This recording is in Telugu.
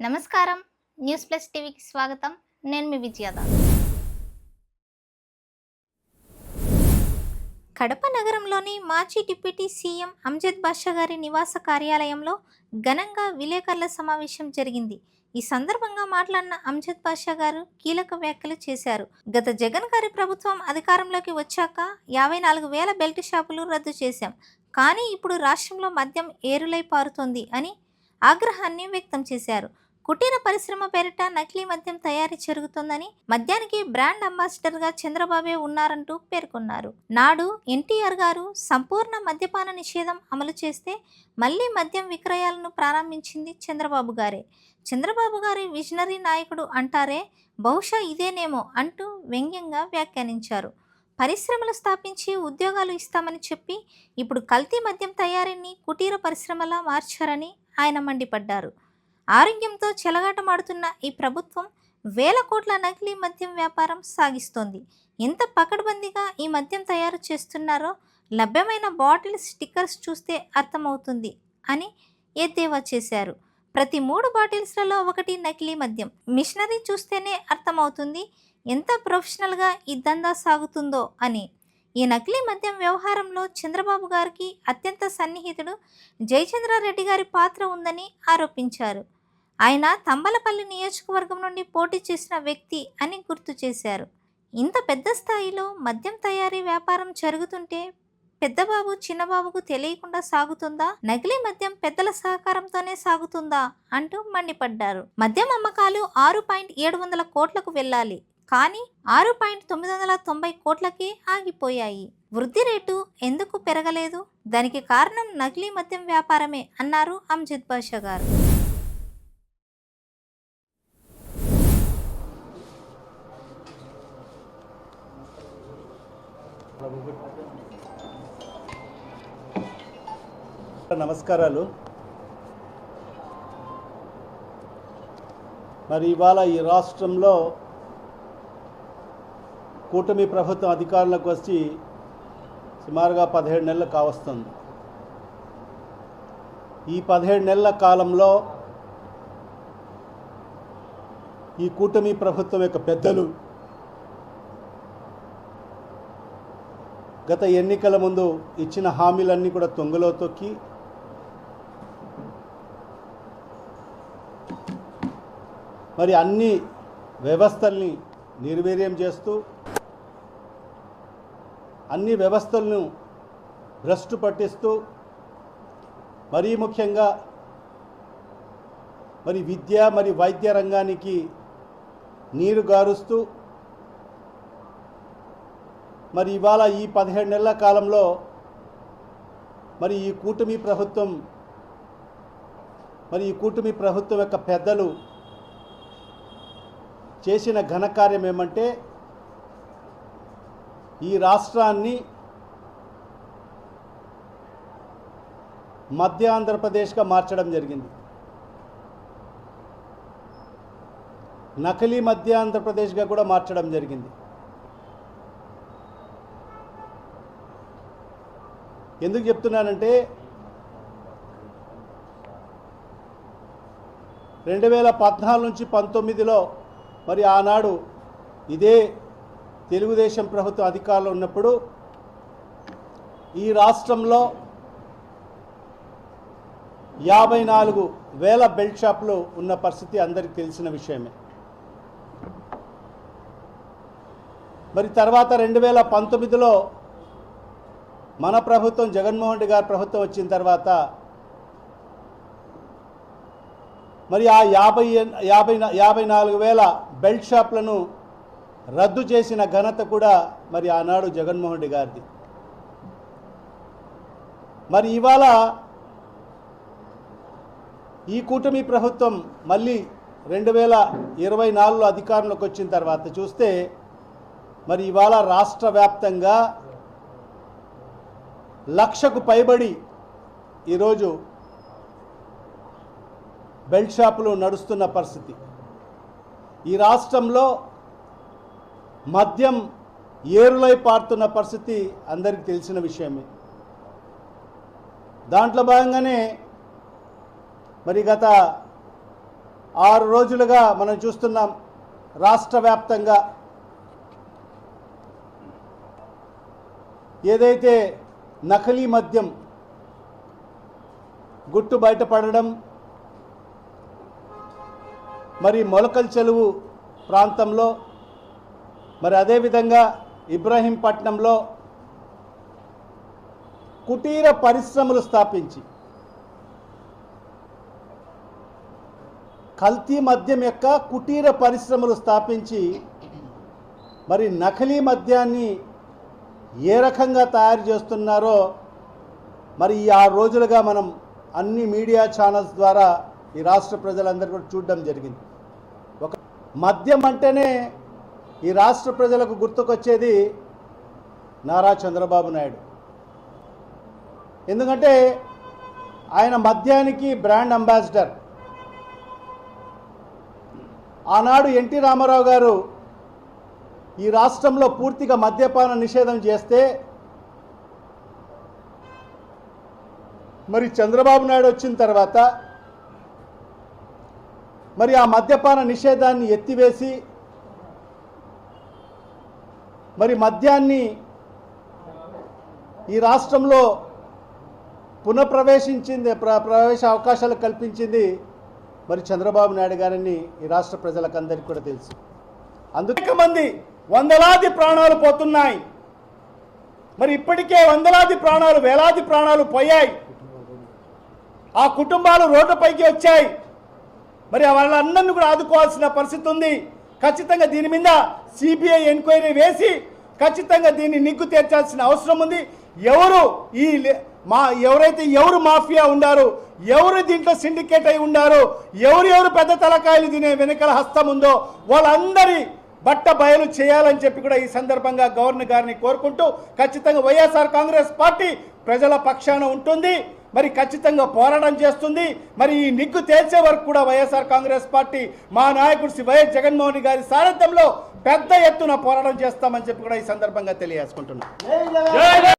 నమస్కారం. న్యూస్ ప్లస్ టీవీకి స్వాగతం. నేను మీ విజయద. కడప నగరంలోని మాజీ డిప్యూటీ సీఎం అమ్జద్ బాషా గారి నివాస కార్యాలయంలో ఘనంగా విలేకరుల సమావేశం జరిగింది. ఈ సందర్భంగా మాట్లాడిన అమ్జద్ బాషా గారు కీలక వ్యాఖ్యలు చేశారు. గత జగన్ గారి ప్రభుత్వం అధికారంలోకి వచ్చాక యాభై నాలుగు వేల బెల్ట్ షాపులు రద్దు చేశాం. కానీ ఇప్పుడు రాష్ట్రంలో మద్యం ఏరులై పారుతోంది అని ఆగ్రహాన్ని వ్యక్తం చేశారు. కుటీర పరిశ్రమ పేరిట నకిలీ మద్యం తయారీ జరుగుతోందని మద్యానికి బ్రాండ్ అంబాసిడర్గా చంద్రబాబే ఉన్నారంటూ పేర్కొన్నారు. నాడు ఎన్టీఆర్ గారు సంపూర్ణ మద్యపాన నిషేధం అమలు చేస్తే మళ్ళీ మద్యం విక్రయాలను ప్రారంభించింది చంద్రబాబు గారే. చంద్రబాబు గారి విజనరీ నాయకుడు అంటారే బహుశా ఇదేనేమో అంటూ వ్యంగ్యంగా వ్యాఖ్యానించారు. పరిశ్రమలు స్థాపించి ఉద్యోగాలు ఇస్తామని చెప్పి ఇప్పుడు కల్తీ మద్యం తయారీని కుటీర పరిశ్రమలా మార్చారని ఆయన మండిపడ్డారు. ఆరోగ్యంతో చెలగాటమాడుతున్న ఈ ప్రభుత్వం వేల కోట్ల నకిలీ మద్యం వ్యాపారం సాగిస్తోంది. ఎంత పకడ్బందీగా ఈ మద్యం తయారు చేస్తున్నారో లభ్యమైన బాటిల్ స్టిక్కర్స్ చూస్తే అర్థమవుతుంది అని ఎద్దేవా చేశారు. ప్రతి మూడు బాటిల్స్లలో ఒకటి నకిలీ మద్యం. మిషనరీ చూస్తేనే అర్థమవుతుంది ఎంత ప్రొఫెషనల్గా ఈ దందా సాగుతుందో అని. ఈ నకిలీ మద్యం వ్యవహారంలో చంద్రబాబు గారికి అత్యంత సన్నిహితుడు జయచంద్రారెడ్డి గారి పాత్ర ఉందని ఆరోపించారు. ఆయన తంబలపల్లి నియోజకవర్గం నుండి పోటీ చేసిన వ్యక్తి అని గుర్తు చేశారు. ఇంత పెద్ద స్థాయిలో మద్యం తయారీ వ్యాపారం జరుగుతుంటే పెద్దబాబు చిన్నబాబుకు తెలియకుండా సాగుతుందా? నకిలీ మద్యం పెద్దల సహకారంతోనే సాగుతుందా? అంటూ మండిపడ్డారు. మద్యం అమ్మకాలు ఆరు పాయింట్ ఏడు వందల కోట్లకు వెళ్ళాలి. కానీ ఆరు పాయింట్ తొమ్మిది వందల తొంభై కోట్లకే ఆగిపోయాయి. వృద్ధి రేటు ఎందుకు పెరగలేదు? దానికి కారణం నకిలీ మద్యం వ్యాపారమే అన్నారు అమ్జద్ బాషా గారు. నమస్కారాలు. మరి ఇవాళ ఈ రాష్ట్రంలో కూటమి ప్రభుత్వం అధికారంలోకి వచ్చి సుమారుగా పదిహేడు నెలలు కావస్తుంది. ఈ పదిహేడు నెలల కాలంలో ఈ కూటమి ప్రభుత్వం యొక్క పెద్దలు గత ఎన్నికల ముందు ఇచ్చిన హామీలన్నీ కూడా తొంగలో తొక్కి మరి అన్ని వ్యవస్థల్ని నిర్వీర్యం చేస్తూ అన్ని వ్యవస్థలను భ్రష్టు పట్టిస్తూ మరీ ముఖ్యంగా మరి విద్య మరి వైద్య రంగానికి నీరు గారుస్తూ మరి ఇవాళ ఈ పదిహేడు నెలల కాలంలో మరి ఈ కూటమి ప్రభుత్వం మరి ఈ కూటమి ప్రభుత్వం యొక్క పెద్దలు చేసిన ఘనకార్యం ఏమంటే ఈ రాష్ట్రాన్ని మధ్య ఆంధ్రప్రదేశ్గా మార్చడం జరిగింది. నకిలీ మధ్య ఆంధ్రప్రదేశ్గా కూడా మార్చడం జరిగింది. ఎందుకు చెప్తున్నానంటే రెండు వేల పద్నాలుగు నుంచి పంతొమ్మిదిలో మరి ఆనాడు ఇదే తెలుగుదేశం ప్రభుత్వం అధికారంలో ఉన్నప్పుడు ఈ రాష్ట్రంలో యాభై నాలుగు వేల బెల్ట్ షాపులు ఉన్న పరిస్థితి అందరికీ తెలిసిన విషయమే. మరి తర్వాత రెండు వేల పంతొమ్మిదిలో మన ప్రభుత్వం జగన్మోహన్ రెడ్డి గారి ప్రభుత్వం వచ్చిన తర్వాత మరి ఆ యాభై యాభై యాభై నాలుగు వేల బెల్ట్ షాప్లను రద్దు చేసిన ఘనత కూడా మరి ఆనాడు జగన్మోహన్ రెడ్డి గారిది. మరి ఇవాళ ఈ కూటమి ప్రభుత్వం మళ్ళీ రెండు వేల ఇరవై నాలుగులో అధికారంలోకి వచ్చిన తర్వాత చూస్తే మరి ఇవాళ రాష్ట్ర వ్యాప్తంగా లక్షకు పైబడి ఈరోజు బెల్ట్ షాపులు నడుస్తున్న పరిస్థితి. ఈ రాష్ట్రంలో మద్యం ఏరులై పారుతున్న పరిస్థితి అందరికీ తెలిసిన విషయమే. దాంట్లో భాగంగానే మరి గత ఆరు రోజులుగా మనం చూస్తున్నాం రాష్ట్ర వ్యాప్తంగా ఏదైతే నకిలీ మద్యం గుట్టు బయటపడడం మరి మొలకల్ చెలువు ప్రాంతంలో మరి అదేవిధంగా ఇబ్రహీంపట్నంలో కుటీర పరిశ్రమలు స్థాపించి కల్తీ మద్యం యొక్క కుటీర పరిశ్రమలు స్థాపించి మరి నకిలీ మద్యాన్ని ఏ రకంగా తయారు చేస్తున్నారో మరి ఆ ఆరు రోజులుగా మనం అన్ని మీడియా ఛానల్స్ ద్వారా ఈ రాష్ట్ర ప్రజలందరూ కూడా చూడడం జరిగింది. ఒక మద్యం అంటేనే ఈ రాష్ట్ర ప్రజలకు గుర్తుకొచ్చేది నారా చంద్రబాబు నాయుడు. ఎందుకంటే ఆయన మద్యానికి బ్రాండ్ అంబాసిడర్. ఆనాడు ఎన్టీ రామారావు గారు ఈ రాష్ట్రంలో పూర్తిగా మద్యపాన నిషేధం చేస్తే మరి చంద్రబాబు నాయుడు వచ్చిన తర్వాత మరి ఆ మద్యపాన నిషేధాన్ని ఎత్తివేసి మరి మద్యాన్ని ఈ రాష్ట్రంలో పునఃప్రవేశించింది ప్ర ప్రవేశ అవకాశాలు కల్పించింది మరి చంద్రబాబు నాయుడు గారిని ఈ రాష్ట్ర ప్రజలకందరికీ కూడా తెలుసు. అందుకే మంది వందలాది ప్రాణాలు పోతున్నాయి. మరి ఇప్పటికే వందలాది ప్రాణాలు వేలాది ప్రాణాలు పోయాయి. ఆ కుటుంబాలు రోడ్డుపైకి వచ్చాయి. మరి వాళ్ళందరినీ కూడా ఆదుకోవాల్సిన పరిస్థితి ఉంది. ఖచ్చితంగా దీని మీద సిబిఐ ఎంక్వైరీ వేసి ఖచ్చితంగా దీన్ని నిగ్గు తీర్చాల్సిన అవసరం ఉంది. ఎవరు ఈ లే- మా ఎవరైతే ఎవరు మాఫియా ఉండారో ఎవరు దీంట్లో సిండికేట్ అయి ఉండారో ఎవరు ఎవరు పెద్ద తలకాయలు తినే వెనకల హస్తం ఉందో వాళ్ళందరి బట్ట బయలు చేయాలని చెప్పి కూడా ఈ సందర్భంగా గవర్నర్ గారిని కోరుకుంటూ ఖచ్చితంగా వైఎస్ఆర్ కాంగ్రెస్ పార్టీ ప్రజల పక్షాన ఉంటుంది. మరి ఖచ్చితంగా పోరాటం చేస్తుంది. మరి ఈ నిగ్గు తేల్చే వరకు కూడా వైఎస్ఆర్ కాంగ్రెస్ పార్టీ మా నాయకుడు శ్రీ వైఎస్ జగన్మోహన్ గారి సారథ్యంలో పెద్ద ఎత్తున పోరాటం చేస్తామని చెప్పి కూడా ఈ సందర్భంగా తెలియజేసుకుంటున్నాం.